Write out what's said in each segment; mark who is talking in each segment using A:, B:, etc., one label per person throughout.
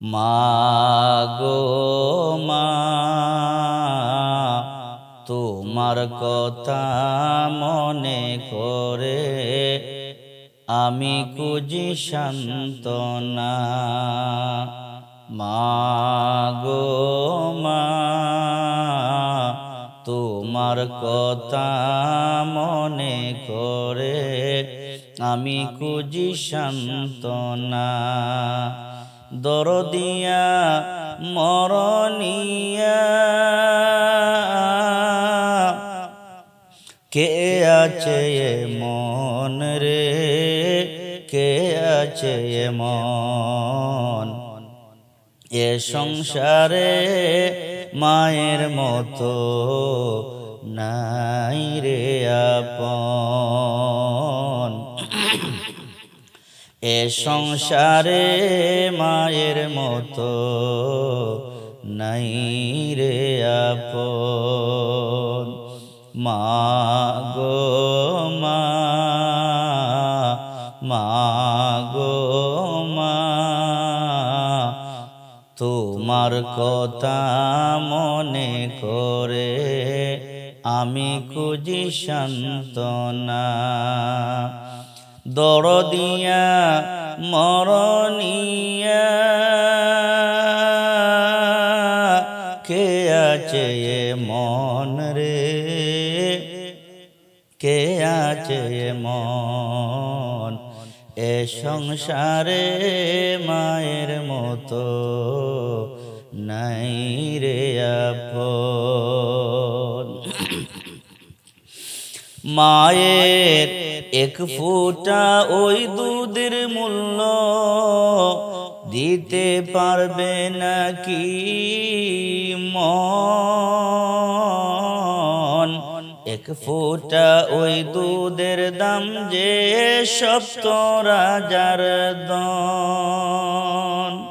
A: মাগো মা, তোমার কথা মনে করে আমি কুজি শান্তনা মাগো মা, তোমার কথা মনে করে আমি কুজি শান্তনা দরদিয়া, মরনিয়া। কে আছে মন রে? কে আছে মন? এ সংসারে মায়ের মতো নাই রে আপন। এ সংসারে মায়ের মতো নাই রে আপন। মা গো মা মা গো মা তোমার কথা মনে করে আমি খুঁজি শান্তনা দরদিয়া, মরনিয়া। কে আছে এ মন রে? কে আছে এ মন? এ সংসারে মায়ের মতো নাই রে আপন। মায়ের এক ফুটা ওই দুধের মূল্য দিতে পারবে নাকি মন? এক ফুটা ওই দুধের দাম যে সপ্ত রাজার দন।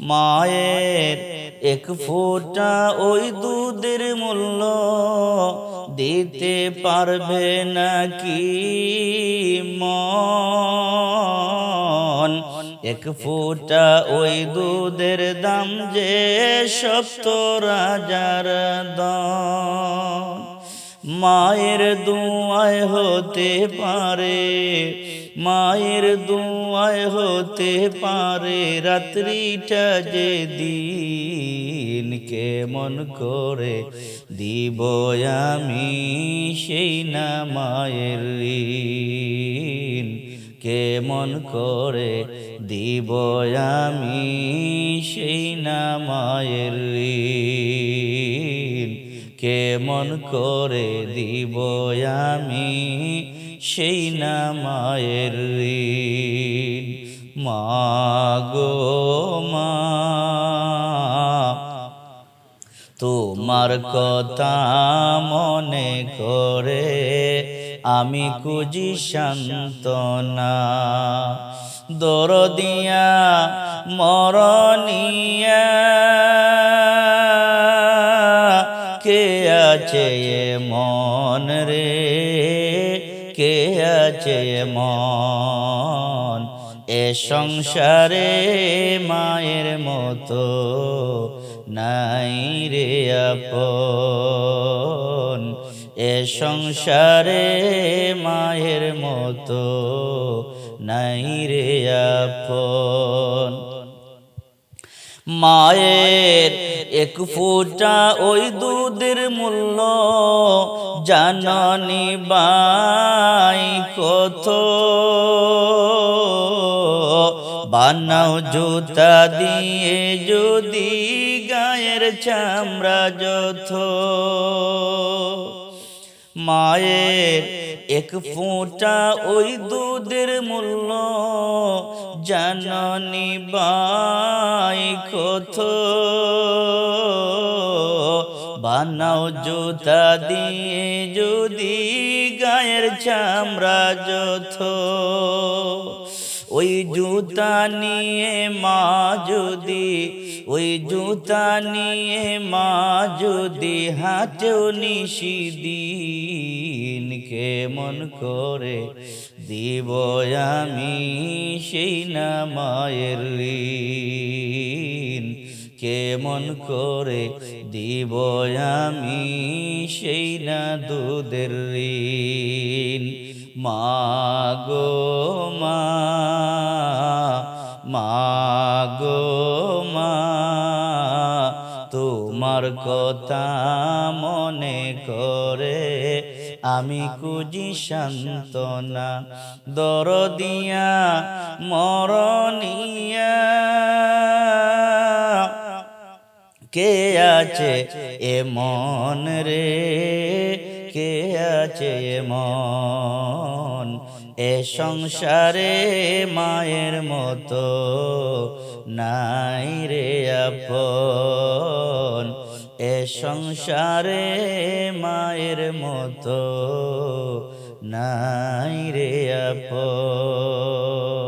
A: মায়ের এক ফোঁটা ওই দুধের মূল্য দিতে পারবে নাকি মন? এক ফোঁটা ওই দুধের দাম যে সপ্ত দন। মায়ের দুয়ায় হতে পারে, মায়ের দুয়ায় হতে পারে, রাত্রিটা যে দিন কেমন করে দিব আমি সেই না মায়ের ঋণ। কেমন করে দিব আমি সেই না মায়ের ঋণ। কেমন করে দিব আমি সেই না মায়ের ঋণ। মাগো মা তোমার কথা মনে করে আমি কুজি শান্তনা দরদিয়া মরণিয়া, কে আছে মন রে? কে আছে মন? এ সংসারে মায়ের মতো নাই রে আপন, এ সংসারে মায়ের মতো নাই রে আপন। মায়ের এক ফুটা ওই দুধের মূল্য জাননি বাই কত? বানাও জুতা দিয়ে যদি গায়ের চামড়া যথ মায়ের এক ফোঁটা ওই দুধের মূল্য জাননি বাই কত বানাও জুতা দিয়ে যদি গায়ের চামড়া যথ ওই জুতা নিয়ে মা যদি ওই জুতা নিয়ে মা যদি হাতেও নিশিদিন কেমন করে দিব আমি সেই না মায়ের কেমন করে দিব আমি সেই না দুধের ঋণ? মা মাগো মা কথা মনে করে আমি কুজি শান্তনা দরদিয়া মরণিয়া কে আছে এমন রে? কে আছে এ মন এ সংসারে মায়ের মতো নাই রে আপন। এ সংসারে মায়ের মতো নাই রে আপন।